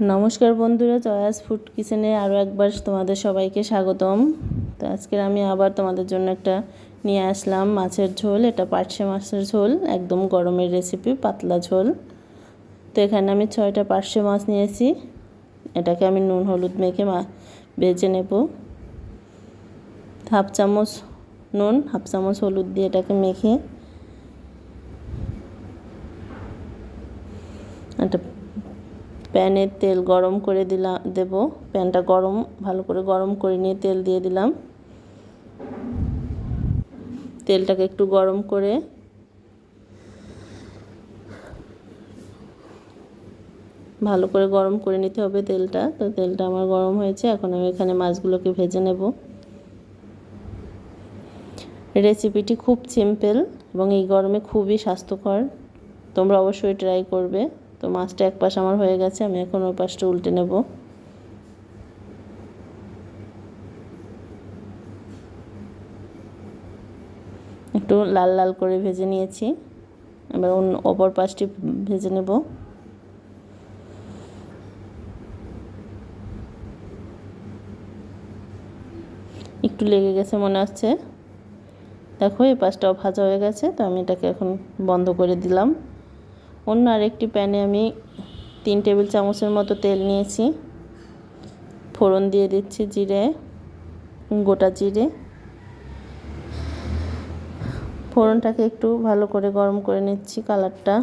নমস্কার বন্ধুরা, জয়াস ফুড কিচেনে আরও একবার তোমাদের সবাইকে স্বাগতম। তো আজকের আমি আবার তোমাদের জন্য একটা নিয়ে আসলাম মাছের ঝোল, এটা পার্শে মাছের ঝোল, একদম গরমের রেসিপি পাতলা ঝোল। তো এখানে আমি ছয়টা পার্শে মাছ নিয়েছি, এটাকে আমি নুন, হলুদ মেখে মা ভেজে নেব। হাফ চামচ নুন, হাফ চামচ হলুদ দিয়ে এটাকে মেখে, একটা প্যানে তেল গরম করে দিলাম দেব। প্যানটা গরম, ভালো করে গরম করে নিয়ে তেল দিয়ে দিলাম। তেলটাকে একটু গরম করে ভালো করে গরম করে নিতে হবে তেলটা। তো তেলটা আমার গরম হয়েছে, এখন আমি এখানে মাছগুলোকে ভেজে নেব। রেসিপিটি খুব সিম্পল এবং এই গরমে খুবই স্বাস্থ্যকর। তোমরা অবশ্যই ট্রাই করবে। তো মাছটা এক পাশ আমার হয়ে গেছে, আমি এখন ওই পাশটা উল্টে নেব। একটু লাল লাল করে ভেজে নিয়েছি, এবার অন্য অপর পাশটি ভেজে নেব। একটু লেগে গেছে মনে হচ্ছে। দেখো, এই পাশটাও ভাজা হয়ে গেছে, তো আমি এটাকে এখন বন্ধ করে দিলাম। অন্য আরেকটি প্যানে আমি তিন টেবিল চামচের মতো তেল নিয়েছি। ফোড়ন দিয়ে দিচ্ছি জিরে, গোটা জিরে। ফোড়নটাকে একটু ভালো করে গরম করে নিচ্ছি কালারটা।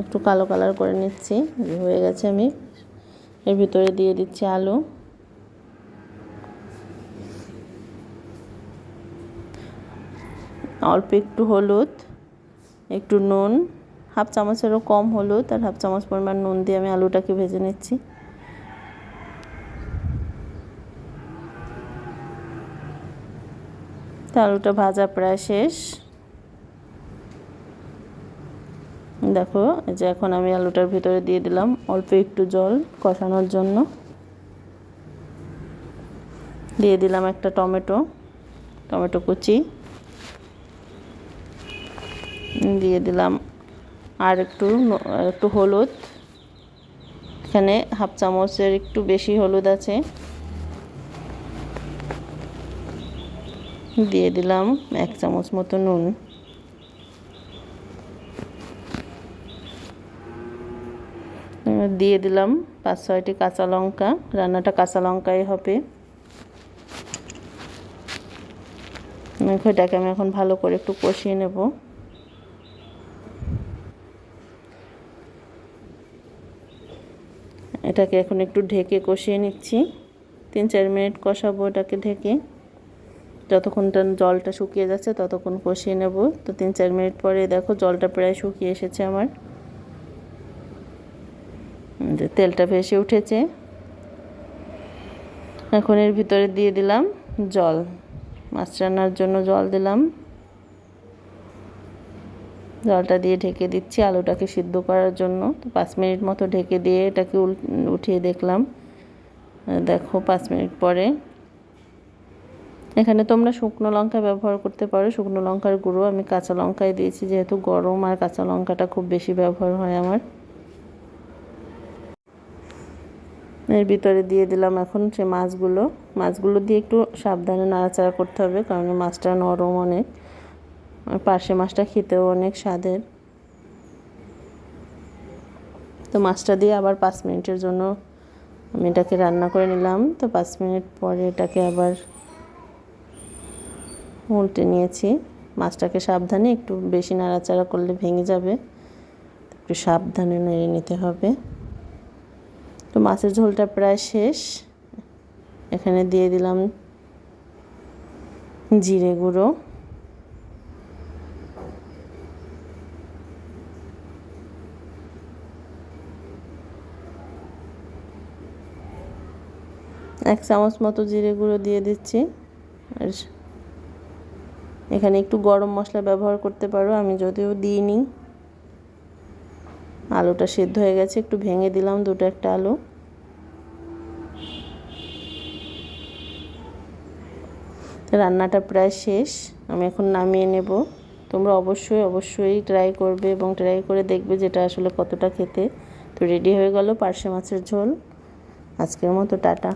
একটু কালো কালার করে নিচ্ছি। হয়ে গেছে আমি। এর ভিতরে দিয়ে দিচ্ছি আলু। অল্প একটু হলুদ, একটু নুন। হাফ চামচেরও কম হলুদ তার হাফ চামচ পরিমাণ নুন দিয়ে আমি আলুটাকে ভেজে নিচ্ছি। আলুটা ভাজা প্রায় শেষ। দেখো যে এখন আমি আলুটার ভিতরে দিয়ে দিলাম অল্প একটু জল কষানোর জন্য। দিয়ে দিলাম একটা টমেটো টমেটো কুচি। দিয়ে দিলাম আর একটু একটু হলুদ। এখানে হাফ চামচের একটু বেশি হলুদ আছে। দিয়ে দিলাম এক চামচ মতো নুন। দিয়ে দিলাম পাঁচ ছয়টি কাঁচা লঙ্কা। রান্নাটা কাঁচা লঙ্কাই হবে। এটাকে আমি এখন ভালো করে একটু কষিয়ে নেব। এটাকে এখন একটু ঢেকে কষিয়ে নিচ্ছি। তিন চার মিনিট কষাবো এটাকে ঢেকে। যতক্ষণটা জলটা শুকিয়ে যাচ্ছে ততক্ষণ কষিয়ে নেব। তো তিন চার মিনিট পরে দেখো জলটা প্রায় শুকিয়ে এসেছে আমার। তেলটা ভেসে উঠেছে। এখন এর ভিতরে দিয়ে দিলাম জল। মাছ রান্নার জন্য জল দিলাম। জলটা দিয়ে ঢেকে দিচ্ছি আলুটাকে সিদ্ধ করার জন্য। তো পাঁচ মিনিট মতো ঢেকে দিয়ে এটাকে উঠিয়ে দেখলাম। দেখো পাঁচ মিনিট পরে। এখানে তোমরা শুকনো লঙ্কা ব্যবহার করতে পারো। শুকনো লঙ্কার গুঁড়ো আমি কাঁচা লঙ্কায় দিয়েছি, যেহেতু গরম আর কাঁচা লঙ্কাটা খুব বেশি ব্যবহার হয় আমার। এর ভিতরে দিয়ে দিলাম এখন সে মাছগুলো। মাছগুলো দিয়ে একটু সাবধানে নাড়াচাড়া করতে হবে, কারণ মাছটা নরম অনেক। পার্শে মাছটা খেতেও অনেক স্বাদের। তো মাছটা দিয়ে আবার পাঁচ মিনিটের জন্য আমি এটাকে রান্না করে নিলাম। তো পাঁচ মিনিট পরে এটাকে আবার উল্টে নিয়েছি। মাছটাকে সাবধানে একটু বেশি নাড়াচাড়া করলে ভেঙে যাবে। একটু সাবধানে নেড়ে নিতে হবে। তো মাছের ঝোলটা প্রায় শেষ। এখানে দিয়ে দিলাম জিরে গুঁড়ো। এক চামচ মতো জিরে গুঁড়ো দিয়ে দিচ্ছি। আর এখানে একটু গরম মশলা ব্যবহার করতে পারো, আমি যদিও দিইনি। আলুটা সেদ্ধ হয়ে গেছে, একটু ভেঙে দিলাম দুটো একটা আলু। রান্নাটা প্রায় শেষ, আমি এখন নামিয়ে নেব। তোমরা অবশ্যই অবশ্যই ট্রাই করবে এবং ট্রাই করে দেখবে যেটা আসলে কতটা খেতে। তো রেডি হয়ে গেল পার্শে মাছের ঝোল। আজকের মতো টাটা।